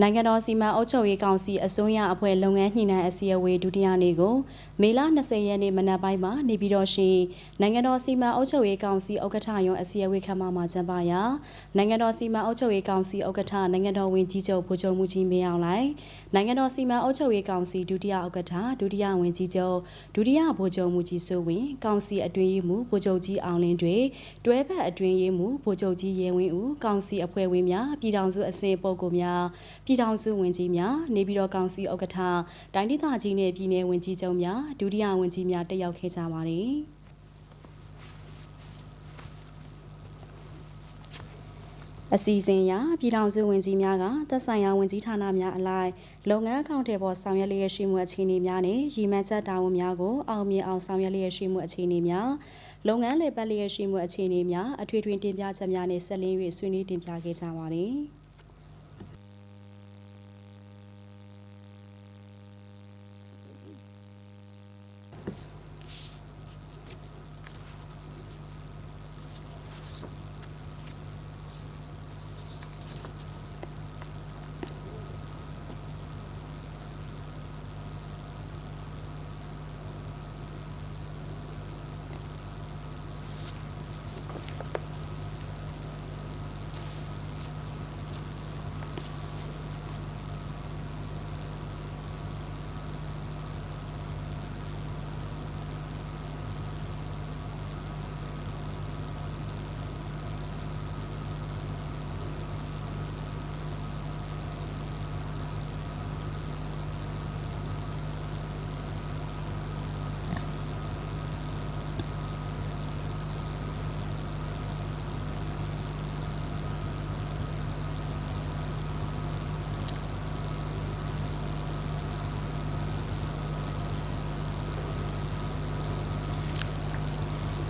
နိုင်ငံတော်စီမံအုပ်ချုပ်ရေးကောင်စီအစိုးရအဖွဲ့လုပ်ငန်းညှိနှိုင်းအစည်းအဝေးဒုတိယနေ့ကိုမေလ20ရက်နေ့မနက်ပိုင်းမှာနေပြည်တော်ရှိနိုင်ငံတော်စီမံအုပ်ချုပ်ရေးကောင်စီဥက္ကဋ္ဌရုံးအစည်းအဝေးခန်းမမှာကျင်းပရာနိုင်ငံတော်စီမံအုပ်ချုပ်ရေးကောင်စီဥက္ကဋ္ဌနိုင်ငံတော်ဝန်ကြီးချုပ်ဗိုလ်ချုပ်မှုကြီးမင်းအောင်လှိုင်နိုင်ငံတော်စီမံအုပ်ချုပ်ရေးကောင်စီဒုတိယဥက္ကဋ္ဌဒုတိယဝန်ကြီးချုပ်ဒုတိယဗိုလ်ချုပ်မှုကြီးစိုးဝင်းကောင်စီအတွင်းရေးမှူးဗိုလ်ချုပ်ကြီးအောင်လင်းတွေတွဲဖက်အတွင်းရေးမှူးဗိုလ်ချုပ်ကြီးရဲဝင်းဦးကောင်စီအဖွဲ့ဝင်များပြည်ထောင်စုအစည်းပုဂ္ဂိုလ်များပြည်ထောင်စုဝန်ကြီးများနေပြည်တော်ကောင်စီဥက္ကဋ္ဌတိုင်းဒေသကြီးနဲ့ပြည်내ဝန်ကြီးချုပ်များဒုတိယဝန်ကြီးများတက်ရောက်ခဲ့ကြပါတယ်အစီအစဉ်အရပြည်ထောင်စုဝန်ကြီးများကသက်ဆိုင်ရာဝန်ကြီးဌာနများအလိုက်လုပ်ငန်းအကောင့်တွေပေါ်ဆောင်ရွက်လျက်ရှိမှုအခြေအနေများနဲ့ရည်မှန်းချက်တာဝန်များကိုအောင်မြင်အောင်ဆောင်ရွက်လျက်ရှိမှုအခြေအနေများလုပ်ငန်းလည်ပတ်လျက်ရှိမှုအခြေအနေများအထွေထွေတင်ပြချက်များနဲ့ဆက်လင်း၍ဆွေးနွေးတင်ပြခဲ့ကြပါတယ်။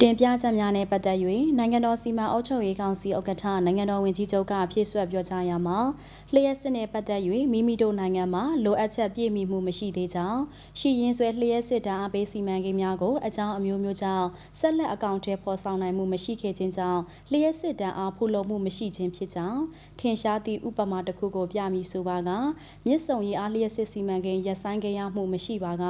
တင်ပြချက်များနဲ့ပတ်သက်၍နိုင်ငံတော်စီမံအုပ်ချုပ်ရေးကောင်စီဥက္ကဋ္ဌနိုင်ငံတော်ဝန်ကြီးချုပ်ကဖြည့်ဆွတ်ပြောကြားရမှာလျှက်စစ်နဲ့ပတ်သက်၍မိမိတို့နိုင်ငံမှာလိုအပ်ချက်ပြည့်မီမှုမရှိသေးကြောင်းရှိရင်းဆွဲလျှက်စစ်တမ်းအပေးစီမံကိန်းများကိုအကြောင်းအမျိုးမျိုးကြောင့်ဆက်လက်အကောင့်ထဲပေါ်ဆောင်နိုင်မှုမရှိခဲ့ခြင်းကြောင့်လျှက်စစ်တမ်းအားဖူလုံမှုမရှိခြင်းဖြစ်ကြောင်းထင်ရှားသည့်ဥပမာတစ်ခုကိုပြမည်ဆိုပါကမြစ်ဆုံရေးအားလျှက်စစ်စီမံကိန်းရပ်ဆိုင်းခဲ့ရမှုမရှိပါက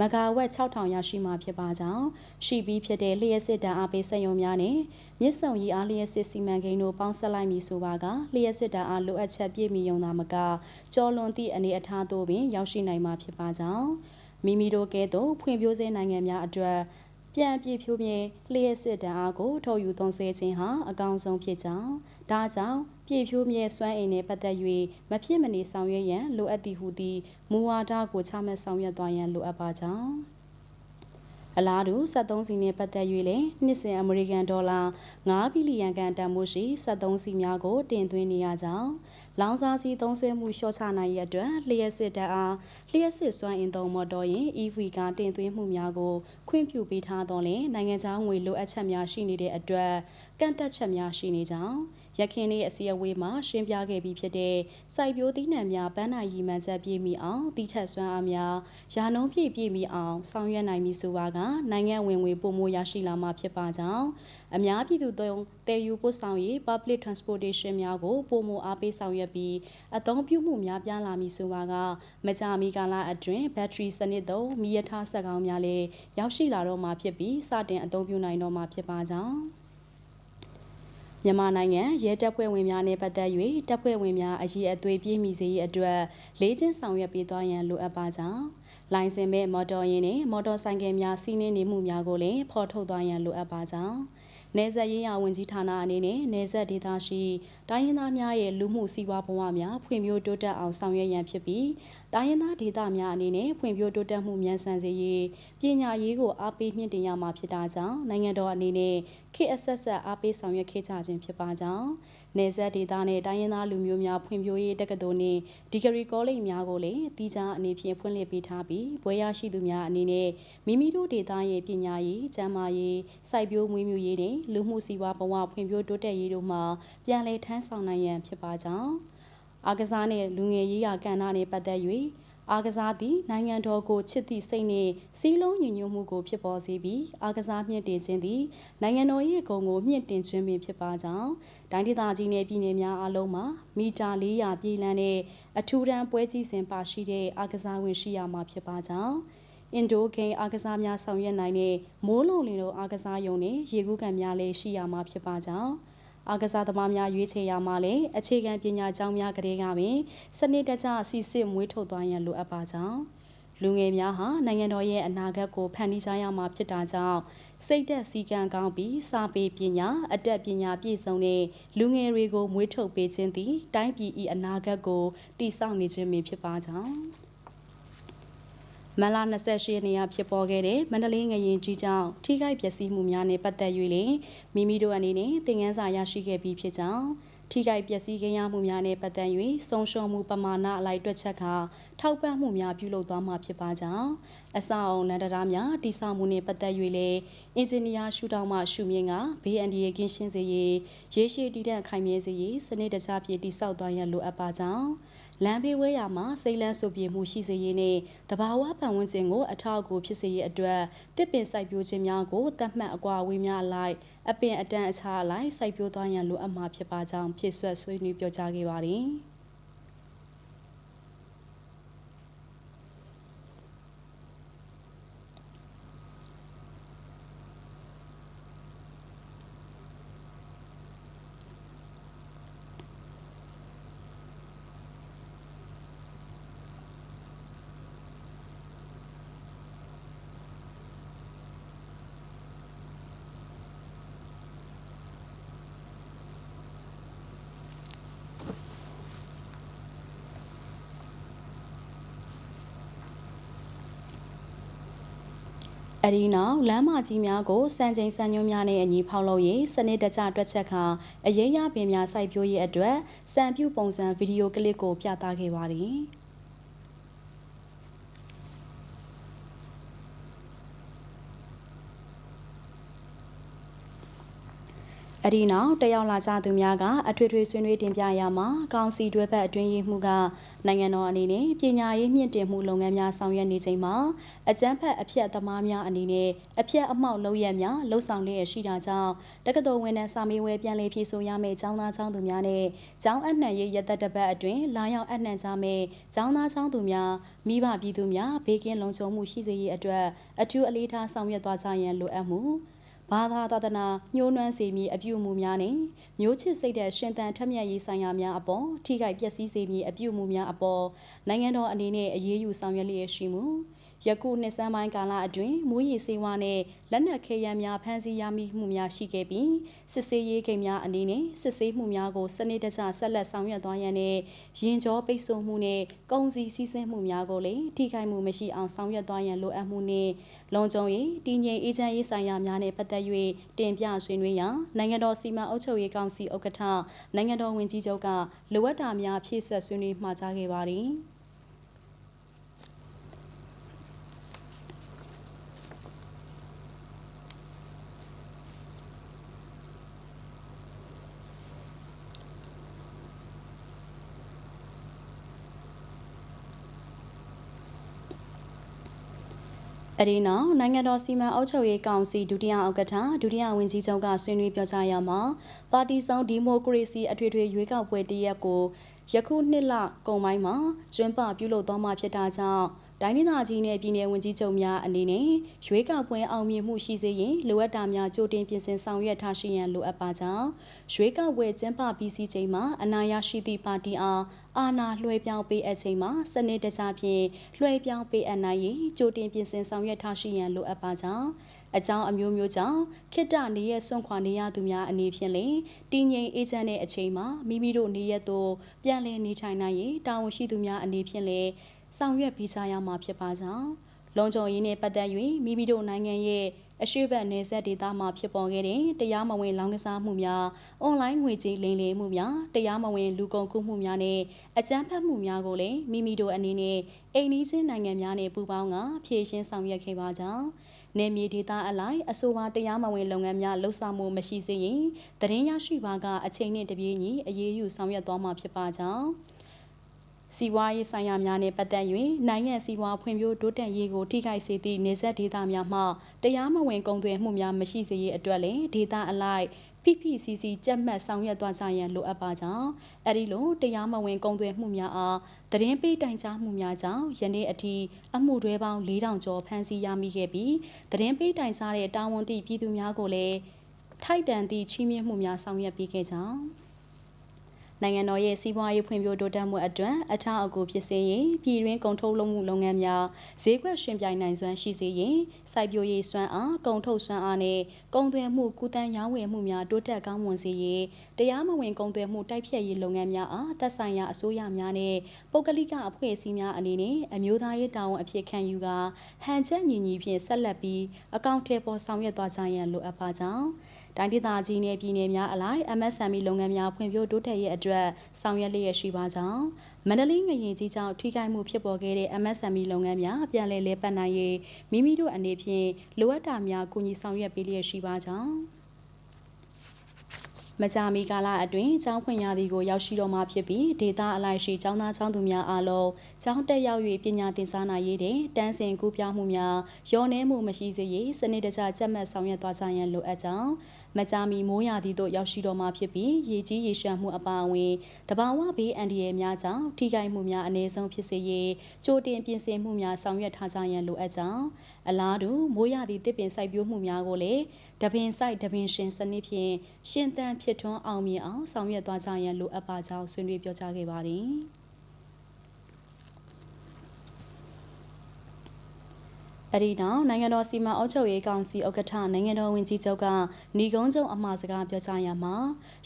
မဂါဝက်6000ရရှိမှဖြစ်ပါကြောင်းရှိပြီးဖြစ်တဲ့လျှက်စစ်တမ်းအားပေးစက်ရုံများနဲ့မြစ်ဆုံရီအားလျက်စစ်စီမံကိန်းတို့ပေါင်းဆက်လိုက်မည်ဆိုပါကလျက်စစ်တမ်းအားလိုအပ်ချက်ပြည့်မီုံသာမကကြောလွန်သည့်အနေအထားသို့ပင်ရောက်ရှိနိုင်မှာဖြစ်ပါကြောင်းမိမိတို့ကဲ့သို့ဖွံ့ဖြိုးစေနိုင်ငံများအတွက်ပြန်ပြည့်ဖြိုးမြဲလျက်စစ်တမ်းအားကိုထုတ်ယူသုံးစွဲခြင်းဟာအကောင်းဆုံးဖြစ်ကြောင်းဒါကြောင့်ပြည့်ဖြိုးမြဲစွမ်းအင်နှင့်ပတ်သက်၍မဖြစ်မနေဆောင်ရွက်ရန်လိုအပ်သည်ဟုသည့်မူဝါဒကိုချမှတ်ဆောင်ရွက်သွားရန်လိုအပ်ပါကြောင်း အလားတူ73စီနဲ့ပတ်သက်၍လည်းနှစ်စဉ်အမေရိကန်ဒေါ်လာ9ဘီလီယံကန်တန်ဖိုးရှိ73စီများကိုတင်သွင်းနေရကြောင်းလောင်စာစီသုံးစွဲမှုလျှော့ချနိုင်ရတဲ့လျှက်စစ်တပ်အားလျှက်စစ်စွမ်းအင်သုံးမော်တော်ယာဉ် EV ကတင်သွင်းမှုများကိုခွင့်ပြုပေးထားတော့လဲနိုင်ငံခြားငွေလိုအပ်ချက်များရှိနေတဲ့အတွက်ကန့်သက်ချက်များရှိနေကြောင်းရခင်နေ့အစည်းအဝေးမှာရှင်းပြခဲ့ပြီးဖြစ်တဲ့စိုက်ပျိုးသီးနှံများပန်းနိုင်ရီမှန်ချက်ပြည့်မီအောင်တိထက်စွမ်းအားများရာနှုန်းပြည့်ပြည့်မီအောင်ဆောင်ရွက်နိုင်ပြီဆိုပါကနိုင်ငံဝင်ငွေပုံမိုးရရှိလာမှာဖြစ်ပါကြောင်းအများပြည်သူသုံးတည်ယူပို့ဆောင်ရေး public transportation များကိုပုံမိုးအားပေးဆောင်ရွက်ပြီးအသုံးပြုမှုများပြားလာမည်ဆိုပါကမကြာမီကာလအတွင်းဘက်ထရီစနစ်သုံးမီးရထားစက်ကောင်းများလည်းရောက်ရှိလာတော့မှာဖြစ်ပြီးစတင်အသုံးပြုနိုင်တော့မှာဖြစ်ပါကြောင်းမြန်မာနိုင်ငံရဲတပ်ဖွဲ့ဝင်များနဲ့ပတ်သက်၍တပ်ဖွဲ့ဝင်များအရေးအသွေးပြည့်မီစေရေးအတွက်လေးချင်းဆောင်ရွက်ပေးသွားရန်လိုအပ်ပါကြောင်းလိုင်စင်မဲ့မော်တော်ယာဉ်နဲ့မော်တော်ဆိုင်ကယ်များစီးနင်းနေမှုများကိုလည်းဖော်ထုတ်သွားရန်လိုအပ်ပါကြောင်း နေဆက်ရေးရဝန်ကြီးဌာနအနေနဲ့နေဆက်ဒေသရှိတိုင်းရင်းသားများရဲ့လူမှုစီးပွားဘဝများဖွံ့ဖြိုးတိုးတက်အောင်ဆောင်ရွက်ရန်ဖြစ်ပြီးတိုင်းရင်းသားဒေသများအနေနဲ့ဖွံ့ဖြိုးတိုးတက်မှုမြန်ဆန်စေရေးပညာရေးကိုအားပေးမြင့်တင်ရမှာဖြစ်တာကြောင့်နိုင်ငံတော်အနေနဲ့ခေတ်အဆက်ဆက်အားပေးဆောင်ရွက်ခဲ့ကြခြင်းဖြစ်ပါကြောင်း နေဆက်ဒေသနဲ့တိုင်းရင်းသားလူမျိုးများဖွံ့ဖြိုးရေးတက္ကသိုလ်နှင့်ဒီဂရီကောလိပ်များကိုလည်းတီးခြားအနေဖြင့်ဖွင့်လှစ်ပေးထားပြီးဘွဲရရှိသူများအနေနဲ့မိမိတို့ဒေသရဲ့ပညာရေး၊ကျန်းမာရေး၊စိုက်ပျိုးမွေးမြူရေးနဲ့လူမှုစီးပွားဘဝဖွံ့ဖြိုးတိုးတက်ရေးတို့မှာပြန်လည်ထမ်းဆောင်နိုင်ရန်ဖြစ်ပါကြောင်းအားကစားနှင့်လူငယ်ရေးရာကဏ္ဍနှင့်ပတ်သက်၍ အားကစားသည်နိုင်ငံတော်ကိုချစ်သည့်စိတ်နှင့်စီးလုံးညီညွတ်မှုကိုဖြစ်ပေါ်စေပြီးအားကစားမြင့်တင်ခြင်းသည်နိုင်ငံတော်၏ဂုဏ်ကိုမြင့်တင်ခြင်းပင်ဖြစ်ပါကြောင်းတိုင်းဒေသကြီးနယ်ပြည်နယ်များအားလုံးမှာမီတာ400ပြည်လန်းနဲ့အထူးတန်းပွဲကြီးစဉ်ပါရှိတဲ့အားကစားဝင်ရှိရမှာဖြစ်ပါကြောင်းအင်ဒိုဂိမ်းအားကစားများဆောင်ရွက်နိုင်တဲ့မိုးလုံလင်တို့အားကစားရုံနဲ့ရေကူးကန်များလည်းရှိရမှာဖြစ်ပါကြောင်း အားကစားသမားများရွေးချယ်ရမှာလည်းအခြေခံပညာကျောင်းများကလေးကပင်စနစ်တကျစီစစ်မွေးထုတ်သွားရန်လိုအပ်ပါကြောင်းလူငယ်များဟာနိုင်ငံတော်ရဲ့အနာဂတ်ကိုဖန်တီးကြရမှာဖြစ်တာကြောင့်စိတ်သက်စည်းကမ်းကောင်းပြီးစာပေပညာအတတ်ပညာပြည့်စုံတဲ့လူငယ်တွေကိုမွေးထုတ်ပေးခြင်းသည်တိုင်းပြည်၏အနာဂတ်ကိုတည်ဆောက်နေခြင်းဖြစ်ပါကြောင်း မလ28ရက်နေ့ကဖြစ်ပေါ်ခဲ့တဲ့မန္တလေးငရင်ကြီးကြောင့်ထိခိုက်ပျက်စီးမှုများနဲ့ပတ်သက်၍လည်းမိမိတို့အနေနဲ့သင်ခန်းစာရရှိခဲ့ပြီးဖြစ်ကြောင်းထိခိုက်ပျက်စီးခြင်းရမှုများနဲ့ပတ်သက်၍ဆုံးရှုံးမှုပမာဏအလိုက်တွက်ချက်ကထောက်ပံ့မှုများပြုလုပ်သွားမှာဖြစ်ပါကြောင်းအဆောက်အုံလန်တရာများတိစောက်မှုနှင့်ပတ်သက်၍လည်းအင်ဂျင်နီယာရှုထောင့်မှရှုမြင်ကဘေးအန္တရာယ်ကင်းရှင်းစေရေးရေရှည်တည်တံ့ခိုင်မြဲစေရေးစနစ်တကျဖြင့်တိစောက်သွားရန်လိုအပ်ပါကြောင်း လမ်းဘေးဝဲရာမှာစိတ်လန်းဆိုပြေမှုရှိစေရေးနဲ့တဘာဝပတ်ဝန်းကျင်ကိုအထောက်အကူဖြစ်စေရေးအတွက်တစ်ပင်စိုက်ပျိုးခြင်းများကိုတတ်မှတ်အကွာအဝေးများအလိုက်အပင်အတန်အခြားအလိုက်စိုက်ပျိုးသွားရန်လိုအပ်မှာဖြစ်ပါကြောင်းဖြည့်ဆွတ်ဆွေးနွေးပြောကြားခဲ့ပါတယ်။ အဒီနောက်လမ်းမကြီးများကိုစံချိန်စံညွှန်းများနဲ့အညီဖောက်လုပ်ရေးစနစ်တကျတွက်ချက်ခါအရေးရပင်များစိုက်ပျိုးရေးအတွက်စံပြုပုံစံဗီဒီယိုကလစ်ကိုပြသခဲ့ပါသည်။ အဒီနောက်တယောက်လာကြသူများကအထွေထွေဆွေးနွေးတင်ပြရမှာကောင်စီတွဲဘက်အတွင်းရေးမှုကနိုင်ငံတော်အနေနဲ့ပညာရေးမြင့်တင်မှုလုပ်ငန်းများဆောင်ရွက်နေချိန်မှာအကြမ်းဖက်အပြက်သမားများအနေနဲ့အပြက်အမှောက်လုပ်ရများလှုပ်ဆောင်လျက်ရှိတာကြောင့်တက္ကသိုလ်ဝင်တဲ့စာမေးပွဲပြန်လည်ဖြေဆိုရမယ့်ကျောင်းသားကျောင်းသူများနဲ့ကျောင်းအနှံ့ရေးရသက်တပတ်အတွင်းလာရောက်အနှံ့ကြမယ့်ကျောင်းသားကျောင်းသူများမိဘပြည်သူများဘေးကင်းလုံခြုံမှုရှိစေရေးအတွက်အထူးအလေးထားဆောင်ရွက်သွားကြရန်လိုအပ်မှု ဘာသာသာသနာညှိုးနွမ်းစေမည်အပြုမှုများနဲ့မျိုးချစ်စိတ်တဲ့ရှင်သန်ထက်မြက်ရေးဆိုင်ရာများအပေါ်ထိခိုက်ပျက်စီးစေမည်အပြုမှုများအပေါ်နိုင်ငံတော်အနေနဲ့အရေးယူဆောင်ရွက်လျက်ရှိမှု ယခုနှစ်ဆန်းပိုင်းကာလအတွင်းမူရည်စေဝါနဲ့လက်နက်ခဲယမ်းများဖမ်းဆီးရမိမှုများရှိခဲ့ပြီးစစ်ဆေးရေးဂိမ်းများအနေနဲ့စစ်ဆေးမှုများကိုစနစ်တကျဆက်လက်ဆောင်ရွက်သွားရန်နဲ့ရင်ကြောပိတ်ဆို့မှုနဲ့ကုန်စည်စည်းစိမ်မှုများကိုလည်းထိခိုက်မှုမရှိအောင်ဆောင်ရွက်သွားရန်လိုအပ်မှုနဲ့လုံခြုံရေးတည်ငြိမ်အေးချမ်းရေးဆိုင်ရာများနဲ့ပတ်သက်၍တင်ပြဆွေးနွေးရာနိုင်ငံတော်စီမံအုပ်ချုပ်ရေးကောင်စီဥက္ကဋ္ဌနိုင်ငံတော်ဝန်ကြီးချုပ်ကလိုအပ်တာများဖြည့်ဆွတ်ဆွေးနွေးမှာကြားခဲ့ပါသည်။ အဒီနောက်နိုင်ငံတော်စီမံအုပ်ချုပ်ရေးကောင်စီဒုတိယဥက္ကဋ္ဌဒုတိယဝန်ကြီးချုပ်ကဆွေးနွေးပြောကြားရမှာပါတီစုံဒီမိုကရေစီအထွေထွေရွေးကောက်ပွဲတရက်ကိုယခုနှစ်လကုန်ပိုင်းမှာကျွန်းပပြုလုပ်သွားမှာဖြစ်တာကြောင့် တိုင်းဒေသကြီးနဲ့ပြည်내ဝန်ကြီးချုပ်များအနေနဲ့ရွေးကောက်ပွဲအောင်မြင်မှုရှိစေရင်လိုအပ်တာများကြိုတင်ပြင်ဆင်ဆောင်ရွက်ထားရှိရန်လိုအပ်ပါကြောင်းရွေးကောက်ပွဲကျင်းပပြီးစီးချိန်မှာအနာရရှိသည့်ပါတီအားအာဏာလွှဲပြောင်းပေးအပ်ချိန်မှာစနစ်တကျဖြင့်လွှဲပြောင်းပေးအပ်နိုင်ရေးကြိုတင်ပြင်ဆင်ဆောင်ရွက်ထားရှိရန်လိုအပ်ပါကြောင်းအကြောင်းအမျိုးမျိုးကြောင့်ခိတ္တနေရဆွန့်ခွာနေရသူများအနေဖြင့်လည်းတည်ငြိမ်အေးချမ်းတဲ့အချိန်မှာမိမိတို့နေရသို့ပြန်လည်နေထိုင်နိုင်ရေးတာဝန်ရှိသူများအနေဖြင့်လည်း ဆောင်ရွက်ပေးကြရမှာဖြစ်ပါကြောင်းလုံခြုံရေးနဲ့ပတ်သက်၍မိမိတို့နိုင်ငံရဲ့အရှိတ်နယ်စပ်ဒေသမှာဖြစ်ပေါ်ခဲ့တဲ့တရားမဝင်လောင်းကစားမှုများအွန်လိုင်းငွေကြေးလိမ်လည်မှုများတရားမဝင်လူကုန်ကူးမှုများနဲ့အကြမ်းဖက်မှုများကိုလည်းမိမိတို့အနေနဲ့အိမ်နီးချင်းနိုင်ငံများနဲ့ပူးပေါင်းကဖြည့်ရှင်းဆောင်ရွက်ခဲ့ပါကြောင်းနယ်မြေဒေသအလိုက်အဆိုပါတရားမဝင်လုပ်ငန်းများလှုပ်ဆောင်မှုမရှိစေရင်တရင်ရရှိပါကအချိန်နဲ့တပြေးညီအရေးယူဆောင်ရွက်သွားမှာဖြစ်ပါကြောင်း စီးပွားရေးဆိုင်ရာများနှင့်ပတ်သက်၍နိုင်ငံစီးပွားဖွံ့ဖြိုးတိုးတက်ရေးကိုထိခိုက်စေသည့်နေဆက်ဒေသများမှတရားမဝင်ကုန်သွယ်မှုများမရှိစေရေးအတွက်လည်းဒေသအလိုက်ဖိဖိစီစီကြက်မှတ်ဆောင်ရွက်သွားကြရန်လိုအပ်ပါကြောင်းအဲဒီလိုတရားမဝင်ကုန်သွယ်မှုများအားသတင်းပေးတိုင်ကြားမှုများကြောင့်ယနေ့အထိအမှုတွေပေါင်း4000ကျော်ဖမ်းဆီးရမိခဲ့ပြီးသတင်းပေးတိုင်ကြားတဲ့တာဝန်သည့်ပြည်သူများကိုလည်းထိုက်တန်သည့်ချီးမြှင့်မှုများဆောင်ရွက်ပေးခဲ့ကြောင်း နိုင်ငံတော်ရဲ့စီးပွားရေးဖွံ့ဖြိုးတိုးတက်မှုအတွက်အထောက်အကူဖြစ်စေရေးပြည်တွင်းကုန်ထုတ်လုပ်မှုလုပ်ငန်းများဈေးကွက်ရှင်ပြိုင်နိုင်စွမ်းရှိစေရေးစိုက်ပျိုးရေးစွမ်းအားကုန်ထုတ်စွမ်းအားနဲ့ကုန်သွယ်မှုကုသန်းရောင်းဝယ်မှုများတိုးတက်ကောင်းမွန်စေရေးတရားမဝင်ကုန်သွယ်မှုတိုက်ဖျက်ရေးလုပ်ငန်းများအားသက်ဆိုင်ရာအစိုးရများနဲ့ပုဂ္ဂလိကအဖွဲ့အစည်းများအနေနဲ့အမျိုးသားရေးတာဝန်အဖြစ်ခံယူကာဟန်ချက်ညီညီဖြင့်ဆက်လက်ပြီးအကောင့်ထဲပေါ်ဆောင်ရွက်သွားကြရန်လိုအပ်ပါကြောင်း တိုင်းဒေသကြီးနယ်ပြည်နယ်များအလိုက် MSME လုပ်ငန်းများဖွံ့ဖြိုးတိုးတက်ရေးအတွက်ဆောင်ရွက်လျက်ရှိပါကြောင်းမန္တလေးငရင်ကြီးကြောင့်ထိခိုက်မှုဖြစ်ပေါ်ခဲ့တဲ့ MSME လုပ်ငန်းများပြန်လည်လဲပတ်နိုင်ရေးမိမိတို့အနေဖြင့်လိုအပ်တာများကူညီဆောင်ရွက်ပေးလျက်ရှိပါကြောင်းမကြာမီကာလအတွင်းကျောင်းဖွင့်ရသည်ကိုရောက်ရှိတော့မှဖြစ်ပြီးဒေတာအလိုက်ရှိကျောင်းသားကျောင်းသူများအားလုံးကျောင်းတက်ရောက်၍ပညာသင်ကြားနိုင်ရေးတဲ့တန်းစင်ကူးပြောင်းမှုများရောနှဲမှုမရှိစေရေးစနစ်တကျကြက်မှတ်ဆောင်ရွက်သွားကြရန်လိုအပ်ကြောင်း မကြာမီမိုးရာသီသို့ရောက်ရှိတော့မှဖြစ်ပြီးရေကြီးရေရှမ်းမှုအပါအဝင်တဘာဝဘေးအန္တရာယ်များကြောင့်ထိခိုက်မှုများအ ਨੇ ဆုံးဖြစ်စေရေးကြိုတင်ပြင်ဆင်မှုများဆောင်ရွက်ထားကြရန်လိုအပ်ကြောင်းအလားတူမိုးရာသီတစ်ပင်စိုက်ပျိုးမှုများကိုလည်းတပင်စိုက်တပင်ရှင်စနစ်ဖြင့်ရှင်သန်ဖြစ်ထွန်းအောင်မြင်အောင်ဆောင်ရွက်သွားကြရန်လိုအပ်ပါကြောင်းဆွေးနွေးပြောကြားခဲ့ပါတယ်။ အဲ့ဒီနောက်နိုင်ငံတော်စီမံအုပ်ချုပ်ရေးကောင်စီဥက္ကဋ္ဌနိုင်ငံတော်ဝန်ကြီးချုပ်ကဏီကုန်းချုပ်အမှားစကားပြောကြားရမှာ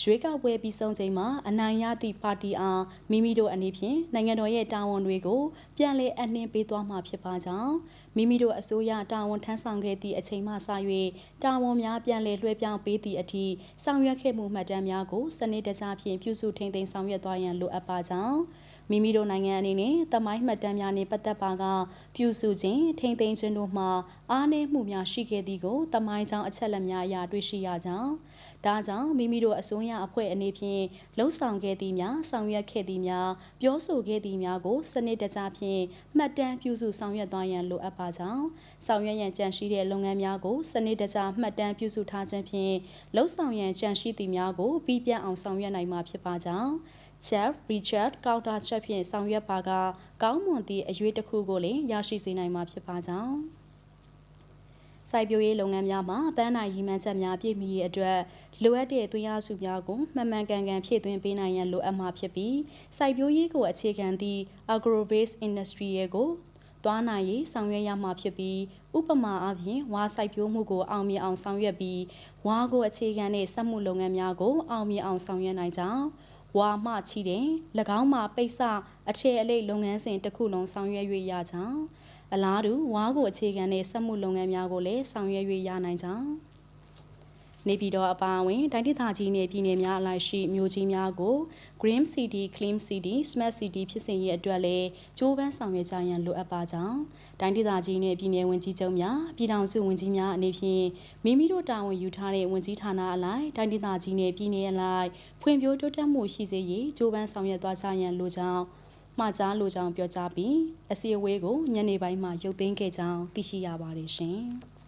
ရွေးကောက်ပွဲပြီးဆုံးချိန်မှာအနိုင်ရသည့်ပါတီအားမိမိတို့အနေဖြင့်နိုင်ငံတော်ရဲ့တာဝန်တွေကိုပြန်လည်အနှင်းပေးသွားမှာဖြစ်ပါကြောင်းမိမိတို့အစိုးရတာဝန်ထမ်းဆောင်ခဲ့သည့်အချိန်မှစ၍တာဝန်များပြန်လည်လွှဲပြောင်းပေးသည့်အထိဆောင်ရွက်ခဲ့မှုမှတ်တမ်းများကိုစနစ်တကျဖြင့်ပြုစုထိန်းသိမ်းဆောင်ရွက်သွားရန်လိုအပ်ပါကြောင်း မိမိတို့နိုင်ငံအနေနဲ့တမိုင်းမှတ်တမ်းများနှင့်ပတ်သက်ပါကပြုစုခြင်းထိမ့်သိမ်းခြင်းတို့မှာအားနည်းမှုများရှိခဲ့သည်ကိုတမိုင်းကြောင်းအချက်လက်များအရတွေ့ရှိရကြောင်းဒါကြောင့်မိမိတို့အစိုးရအဖွဲ့အနေဖြင့်လှုံ့ဆော်ခဲ့သည်များဆောင်ရွက်ခဲ့သည်များပြောဆိုခဲ့သည်များကိုစနစ်တကျဖြင့်မှတ်တမ်းပြုစုဆောင်ရွက်သွားရန်လိုအပ်ပါကြောင်းဆောင်ရွက်ရန်ကြံရှိတဲ့လုပ်ငန်းများကိုစနစ်တကျမှတ်တမ်းပြုစုထားခြင်းဖြင့်လှုံ့ဆော်ရန်ကြံရှိသည်များကိုပြီးပြတ်အောင်ဆောင်ရွက်နိုင်မှာဖြစ်ပါကြောင်း Chef Richard Counter Chef ဖြင့်ဆောင်ရွက်ပါကကောင်းမွန်သည့်အရွေးတစ်ခုကိုလည်းရရှိစေနိုင်မှာဖြစ်ပါကြောင်းစိုက်ပျိုးရေးလုပ်ငန်းများမှာပန်းနိုင်ရီမှန်းချက်များပြည့်မီရေးအတွက်လိုအပ်တဲ့သွင်းအားစုများကိုမှန်မှန်ကန်ကန်ဖြည့်သွင်းပေးနိုင်ရန်လိုအပ်မှာဖြစ်ပြီးစိုက်ပျိုးရေးကိုအခြေခံသည့် agro-based industry ရဲ့ကိုသွားနိုင်ရေးဆောင်ရွက်ရမှာဖြစ်ပြီးဥပမာအပြင်ဝါစိုက်ပျိုးမှုကိုအောင်မြင်အောင်ဆောင်ရွက်ပြီးဝါကိုအခြေခံတဲ့စက်မှုလုပ်ငန်းများကိုအောင်မြင်အောင်ဆောင်ရွက်နိုင်ကြောင်း ဝါမှချီတယ်၎င်းမှာပိတ်စအထည်အလိပ်လုပ်ငန်းစဉ်တစ်ခုလုံးဆောင်ရွက်၍ရကြောင်းအလားတူဝါကိုအခြေခံတဲ့စက်မှုလုပ်ငန်းများကိုလည်းဆောင်ရွက်၍ရနိုင်ကြောင်း နေပြည်တော်အပါအဝင်တိုင်းဒေသကြီးနယ်ပြည်နယ်များအလိုက်ရှိမြို့ကြီးများကို Green City, Clean City, Smart City ဖြစ်စေရေးအတွက်လည်းကြိုးပမ်းဆောင်ရွက်ကြရန်လိုအပ်ပါကြောင်းတိုင်းဒေသကြီးနယ်ပြည်နယ်ဝန်ကြီးချုပ်များပြည်ထောင်စုဝန်ကြီးများအနေဖြင့်မိမိတို့တာဝန်ယူထားတဲ့ဝန်ကြီးဌာနအလိုက်တိုင်းဒေသကြီးနယ်ပြည်နယ်အလိုက်ဖွံ့ဖြိုးတိုးတက်မှုရှိစေရေးကြိုးပမ်းဆောင်ရွက်သွားကြရန်လိုကြောင်းမှာကြားလိုကြောင်းပြောကြားပြီးအစည်းအဝေးကိုညနေပိုင်းမှာရုပ်သိမ်းခဲ့ကြောင်းသိရှိရပါတယ်ရှင်။